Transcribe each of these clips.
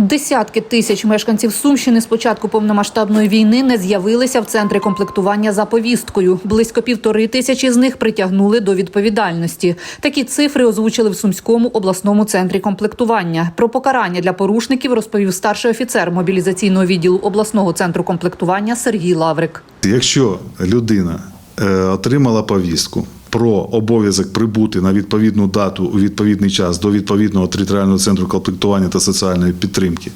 Десятки тисяч мешканців Сумщини з початку повномасштабної війни не з'явилися в центрі комплектування за повісткою. Близько півтори тисячі з них притягнули до відповідальності. Такі цифри озвучили в Сумському обласному центрі комплектування. Про покарання для порушників розповів старший офіцер мобілізаційного відділу обласного центру комплектування Сергій Лаврик. Якщо людина е, отримала повістку про обов'язок прибути на відповідну дату у відповідний час до відповідного територіального центру комплектування та соціальної підтримки,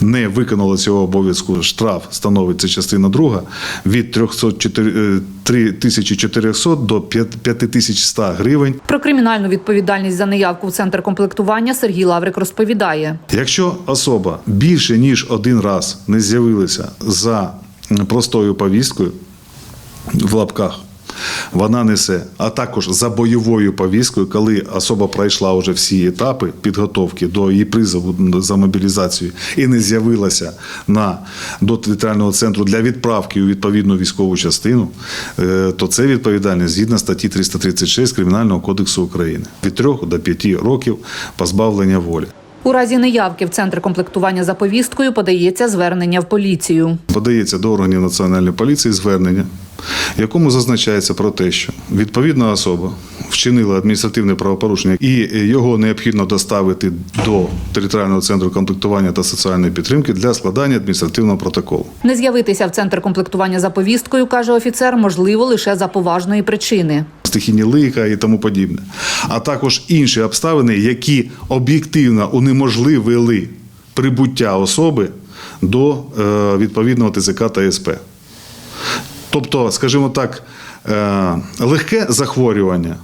не виконала цього обов'язку, штраф становиться частина друга від 304 е, 3400 до 5100 гривень. Про кримінальну відповідальність за неявку в центр комплектування Сергій Лаврик розповідає. Якщо особа більше ніж один раз не з'явилася за простою повісткою в лапках, вона несе, а також за бойовою повісткою, коли особа пройшла вже всі етапи підготовки до її призову за мобілізацію і не з'явилася на до територіального центру для відправки у відповідну військову частину, е, то це відповідальність згідно статті 336 Кримінального кодексу України від 3 до 5 років позбавлення волі. У разі неявки в центр комплектування за повісткою подається звернення в поліцію. Подається до органів національної поліції звернення, в якому зазначається про те, що відповідна особа вчинила адміністративне правопорушення і його необхідно доставити до територіального центру комплектування та соціальної підтримки для складання адміністративного протоколу. Не з'явитися в центр комплектування за повісткою, каже офіцер, можливо лише за поважної причини. стихійні лиха і тому подібне, а також інші обставини, які об'єктивно унеможливили прибуття особи до е, відповідного ТЗК та СП. Тобто, скажімо так, е, легке захворювання,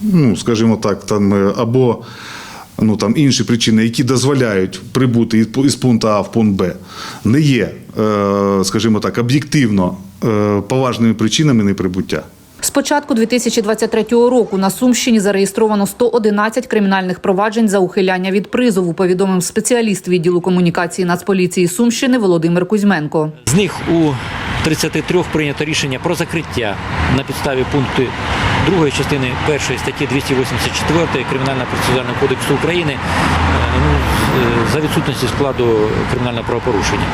ну, скажімо так, там, е, або ну, там, інші причини, які дозволяють прибути із- із пункту А в пункт Б, не є, е, скажімо так, об'єктивно поважними причинами неприбуття. З початку 2023 року на Сумщині зареєстровано 111 кримінальних проваджень за ухиляння від призову, повідомив спеціаліст відділу комунікації Нацполіції Сумщини Володимир Кузьменко. З них у 33 прийнято рішення про закриття на підставі пункту 2 частини 1 статті 284 Кримінального процесуального кодексу України за відсутності складу кримінального правопорушення.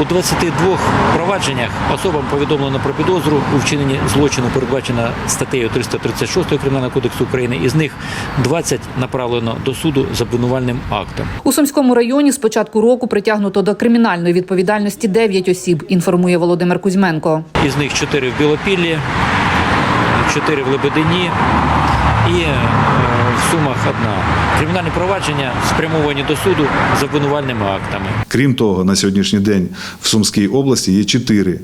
У 22 провадженнях особам повідомлено про підозру у вчиненні злочину, передбачена статтею 336 Кримінального кодексу України. Із них 20 направлено до суду з обвинувальним актом. У Сумському районі з початку року притягнуто до кримінальної відповідальності 9 осіб, інформує Володимир Кузьменко. Із них 4 в Білопіллі, 4 в Лебедині і е, Сумах одна. Кримінальні провадження спрямовані до суду з обвинувальними актами. Крім того, на сьогоднішній день в Сумській області є чотири е,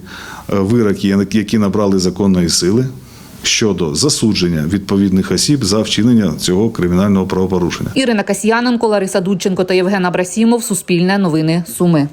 вироки, які набрали законної сили щодо засудження відповідних осіб за вчинення цього кримінального правопорушення. Ірина Касьяненко, Лариса Дудченко та Євген Абрасімов. Суспільне новини Суми.